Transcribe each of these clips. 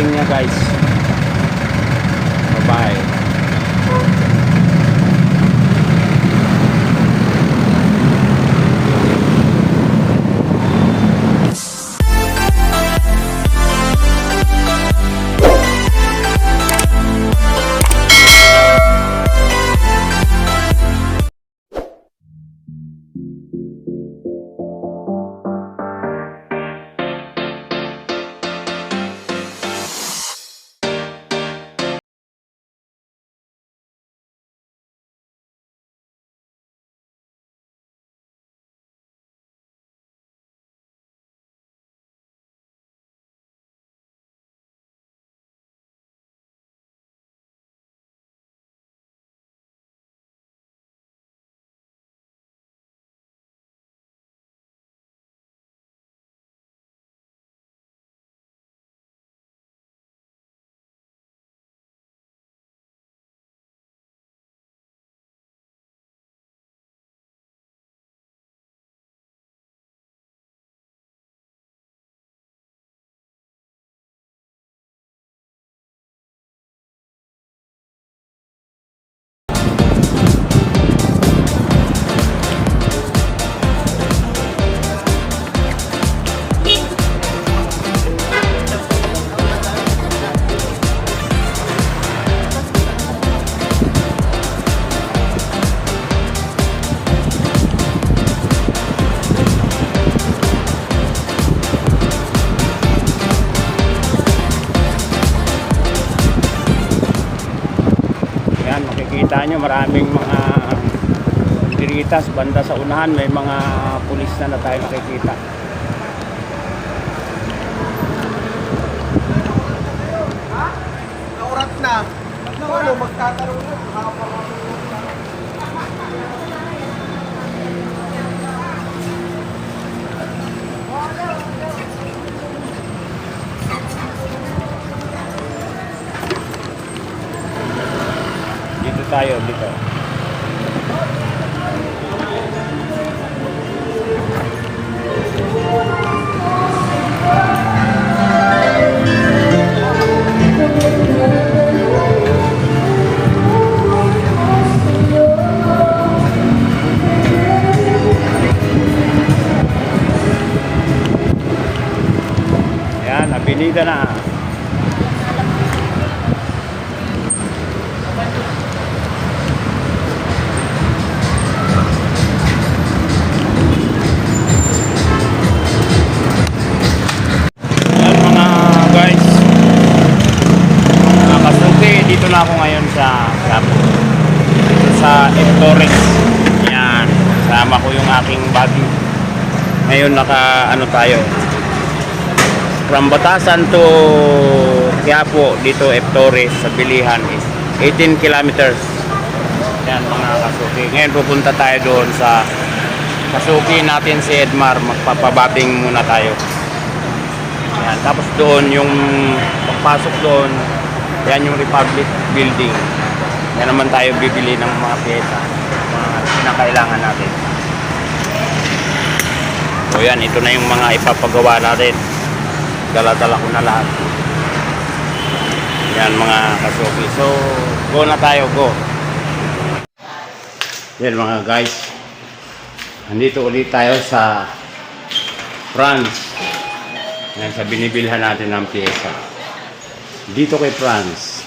parking niya guys. Nyo maraming mga diritas banda sa unahan. May mga pulis na na tayo nakikita. Naurat na. Ano, magtatanong na. Dito tayo, dito. Yan, nabilida na. Sa Ectorix. Yan. Sama ko yung aking buggy. Ngayon naka ano tayo. From Batasan to Quiapo dito Ectorix sa Bilihan is 18 kilometers. Yan mga kasuki. Ngayon pupunta tayo doon sa kasuki natin si Edmar. Magpapababing muna tayo. Yan. Tapos doon yung pagpasok doon, yan yung Republic Building. Yan naman tayo bibili ng mga pyesa, mga kinakailangan natin. So yan, ito na yung mga ipapagawa natin. Dala-dala ko na lahat. Yan mga kasuki. So, go na tayo, go. Yan mga guys. Nandito ulit tayo sa France. Yan, sa binibilhan natin ng pyesa. Dito kay Franz.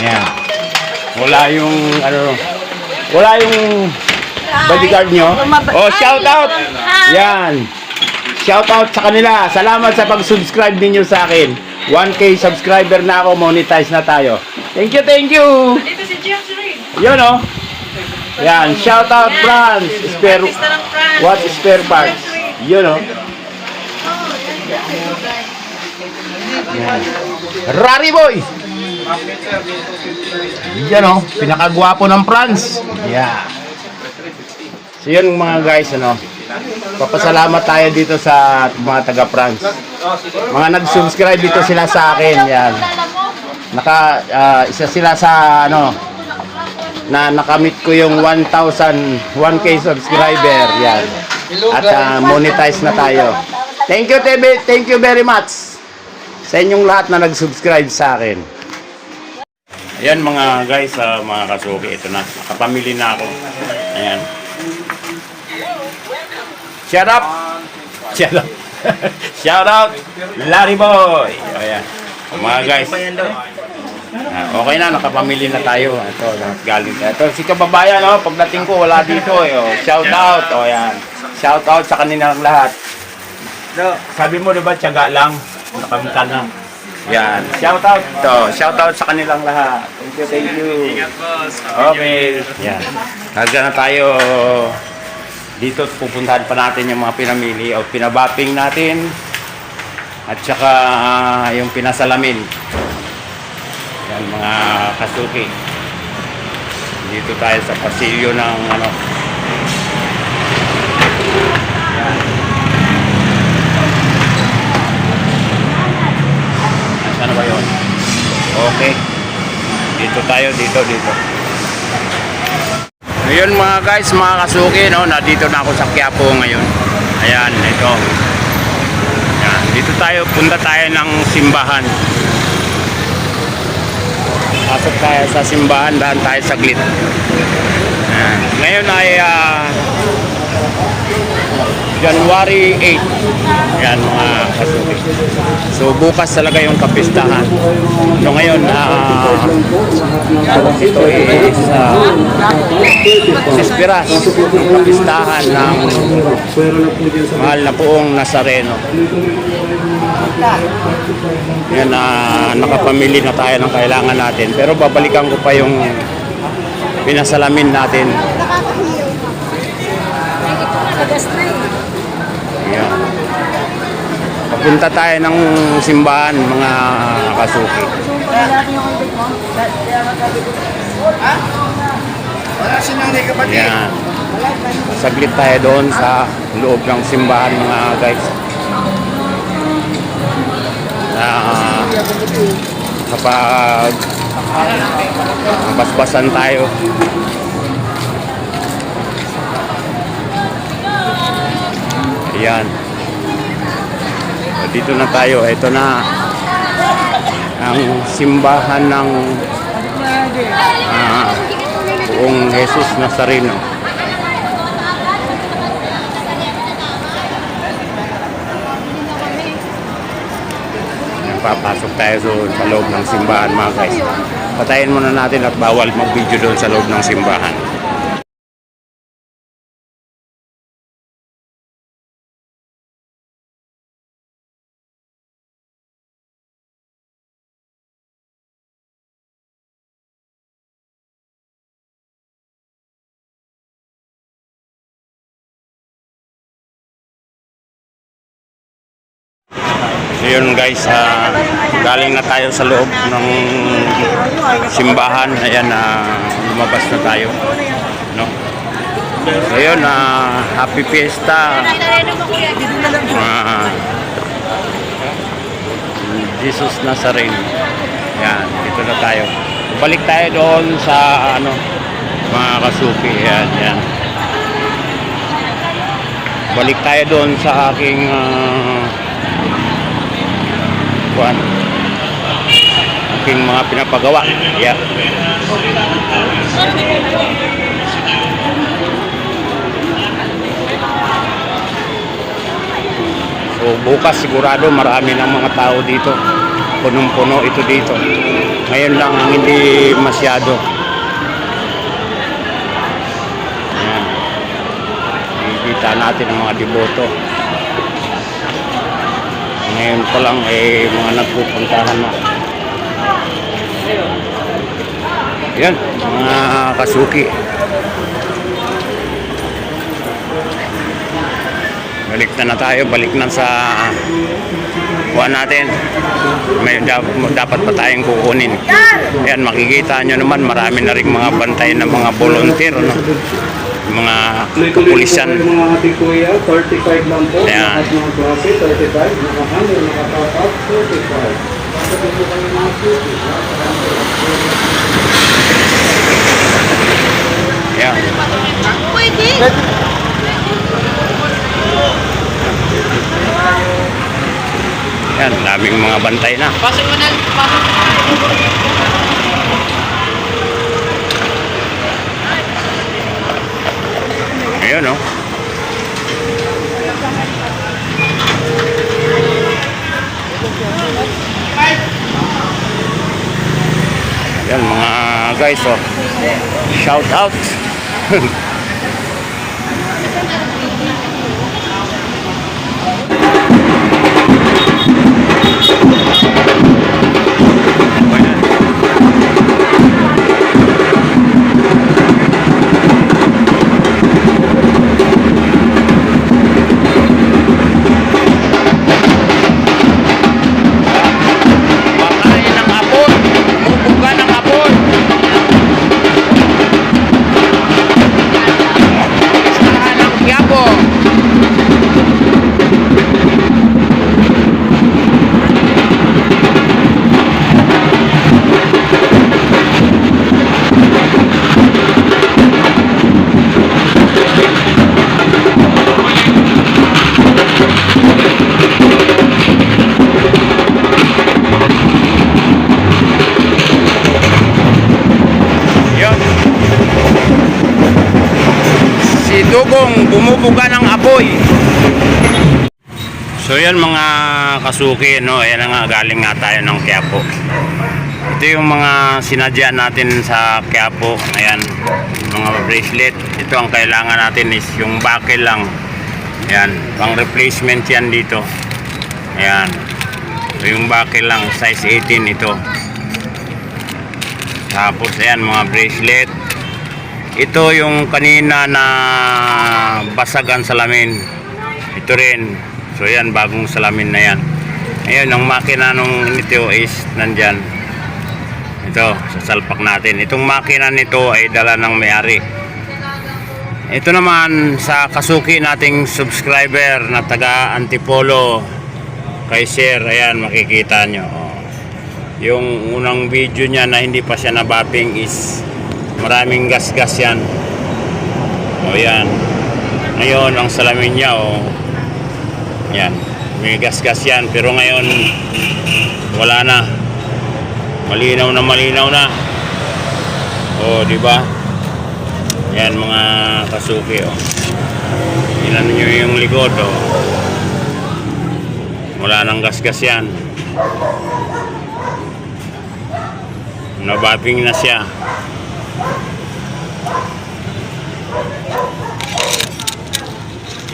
Yan. Wala yung, ano, wala yung bodyguard nyo. Oh, shout out! Yan. Shout out sa kanila. Salamat sa pag-subscribe ninyo sa akin. 1K subscriber na ako, monetize na tayo. Thank you, thank you. Dito si James Reid. Yun oh. Yan, shout out Franz. Spare, France. what spare parts? Yun oh. Yan. Rari boy! Yan o, pinakagwapo ng France. Yeah. So yun mga guys, ano, papasalamat tayo dito sa mga taga France. Mga nag-subscribe dito sila sa akin, yan. Naka, ah, isa sila sa, ano, na nakamit ko yung 1,000, 1K subscriber, yan. At ah, monetize na tayo. Thank you, Tebe. Thank you very much. sa inyong lahat na nag-subscribe sa akin. Ayan mga guys, ah, mga kasuki, ito na. Nakapamili na ako. Ayan. Shut up! Shut up! Shout out! Larry Boy! Ayan. Mga guys. Ah, okay na, nakapamili na tayo. Ito, galing. Ito, si kababayan, no? pagdating ko, wala dito. Eh, oh. Shout out! O, ayan. Shout out sa kanilang lahat. No. Sabi mo, di ba, tiyaga lang. Nakamita na. Yan. Shout out. To, shout out sa kanilang lahat. Thank you, thank you. Okay. Yan. Harga na tayo. Dito pupuntahan pa natin yung mga pinamili o pinabapping natin. At saka ah, yung pinasalamin. Yan mga kasuki. Dito tayo sa pasilyo ng ano. Saan ba yun? Okay. Dito tayo, dito, dito. Ngayon mga guys, mga kasuki, no, nandito na ako sa Quiapo ngayon. Ayan, ito. Ayan, dito tayo, punta tayo ng simbahan. Pasok tayo sa simbahan, daan tayo saglit. Ayan. Ngayon ay ah, January 8. Yan mga kasuki. So bukas talaga yung kapistahan. So ngayon, ah, ito is uh, Sispiras, yung kapistahan ng mahal na poong Nazareno. Yan na nakapamili na tayo ng kailangan natin. Pero babalikan ko pa yung pinasalamin natin. Yan. Papunta tayo ng simbahan mga kasuki. Wala sinang kapatid. Yan. Saglit tayo doon sa loob ng simbahan mga guys. Ah, kapag basbasan tayo. Ayan. Dito na tayo. Ito na ang simbahan ng ah, buong Jesus Nazareno. Papasok tayo doon sa loob ng simbahan mga guys. Patayin muna natin at bawal mag-video doon sa loob ng simbahan. Yun guys, ah, galing na tayo sa loob ng simbahan. Ayan, na lumabas na tayo. No? So yun, ah, happy fiesta. Ah, Jesus Nazarene. Yan, dito na tayo. Balik tayo doon sa ano, mga kasuki. Yan, yan. Balik tayo doon sa aking ah, kuan aking mga pinapagawa. Yeah. so bukas sigurado marami ng mga tao dito. Punong-puno ito dito. Ngayon lang ang hindi masyado. Ayan. Nakikita natin ang mga deboto ngayon pa lang eh mga nagpupuntahan na. Yan, mga kasuki. Balik na na tayo, balik na sa kuha natin. May dap- dapat pa tayong kukunin. Yan, makikita nyo naman, marami na rin mga bantay ng mga volunteer, no? Mga kapulisan. mga ating kuya, 35 lang po. Ayan. Lahat mga klase, 35. Mga handle, mga top up, 35. Bakit po kayo mga susi? Yan. Pwede. Yan, dami Maraming mga bantay na. Pasok mo na. Pasok. Ayun, oh. Yan mga guys, oh. Shout out. So yan mga kasuki, no? Ayan nga, galing nga tayo ng Quiapo. Ito yung mga sinadya natin sa Quiapo. Ayan, mga bracelet. Ito ang kailangan natin is yung buckle lang. Ayan, pang replacement yan dito. Ayan. Ito yung buckle lang, size 18 ito. Tapos ayan mga bracelet. Ito yung kanina na basag ang salamin. Ito rin. So ayan bagong salamin na yan. Ayun ang makina nung nito is nandyan. Ito sa salpak natin. Itong makina nito ay dala ng may-ari. Ito naman sa kasuki nating subscriber na taga Antipolo kay Sir. Ayan makikita nyo. Oh yung unang video niya na hindi pa siya nabapping is maraming gas-gas yan o yan ngayon ang salamin niya o yan. May gas-gas yan. Pero ngayon wala na. Malinaw na malinaw na. O di ba? Yan mga kasuki o ilan nyo yung likod o wala nang gas-gas yan. Nabapping na siya.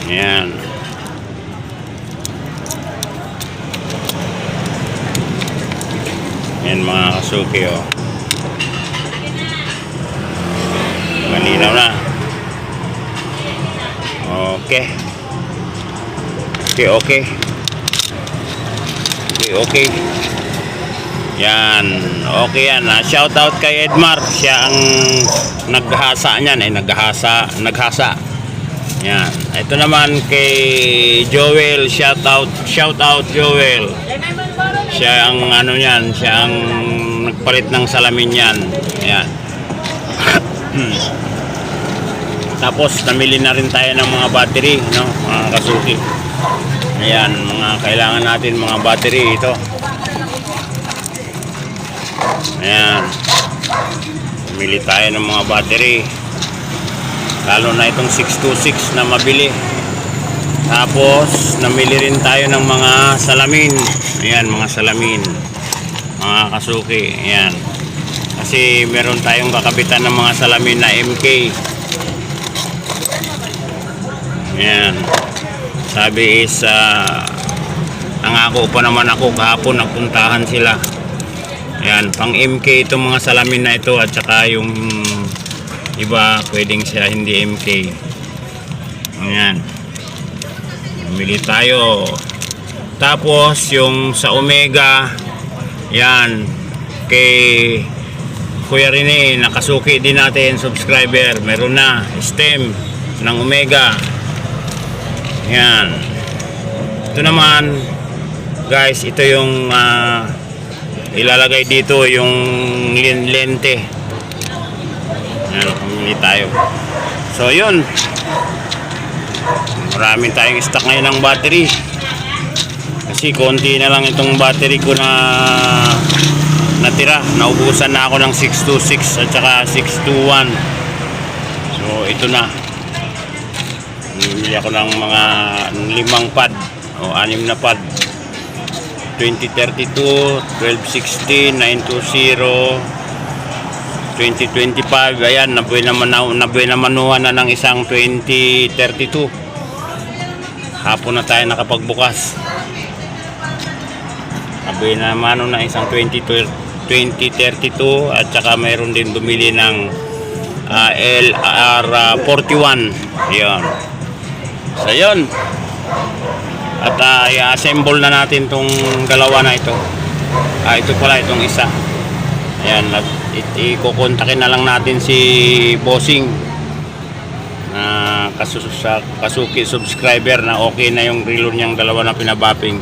Yan. Yan mga kasuki oh. Malinaw na. Okay. Okay, okay. Okay, okay. Yan, okay yan. Ah, shout out kay Edmar. Siya ang naghasa niyan, eh naghasa, naghasa. Yan. Ito naman kay Joel, shout out, shout out Joel. Siya ang ano niyan, siya ang nagpalit ng salamin niyan. Yan. Tapos namili na rin tayo ng mga battery, no? Mga kasuki. Ayan, mga kailangan natin mga battery ito. Ayan. Pumili tayo ng mga battery. Lalo na itong 626 na mabili. Tapos, namili rin tayo ng mga salamin. Ayan, mga salamin. Mga kasuki. Ayan. Kasi meron tayong kakabitan ng mga salamin na MK. Ayan. Sabi is, ah, nangako pa naman ako kahapon nagpuntahan sila. Ayan, pang MK itong mga salamin na ito at saka yung iba pwedeng siya hindi MK. Ayan. Bumili tayo. Tapos yung sa Omega, yan, kay Kuya Rene, nakasuki din natin subscriber. Meron na, stem ng Omega. Yan. Ito naman, guys, ito yung ah, ilalagay dito yung lente. Yan, pumili tayo. So, yun. Marami tayong stock ngayon ng battery. Kasi konti na lang itong battery ko na natira. Naubusan na ako ng 626 at saka 621. So ito na. Bumili ako ng mga limang pad o anim na pad. 2032, 1260, 920, 2025. Ayan, nabuhay naman, nabuhay naman na ng isang 2032 hapon na tayo nakapagbukas abay na mano na isang 20, 2032 at saka mayroon din bumili ng ah, LR41 yun. So yun. At uh, i-assemble na natin tong dalawa na ito. Ah, ito pala itong isa. Ayan i- ikukontakin na lang natin si bossing. Na sa kasuki subscriber na okay na yung relo niyang dalawa na pinabapping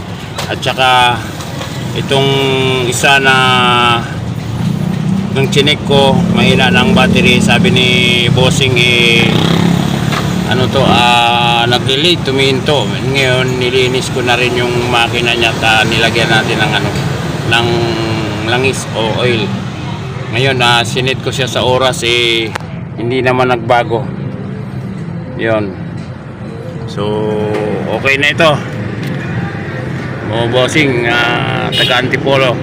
at saka itong isa na ng chinek ko mahina ng battery. Sabi ni bossing eh ano to ah nag-delay tuminto ngayon nilinis ko na rin yung makina niya at ah, nilagyan natin ng ano ng langis o oil. Ngayon na sinit ko siya sa oras eh hindi naman nagbago. Yon so okay na ito o bossing uh, taga Antipolo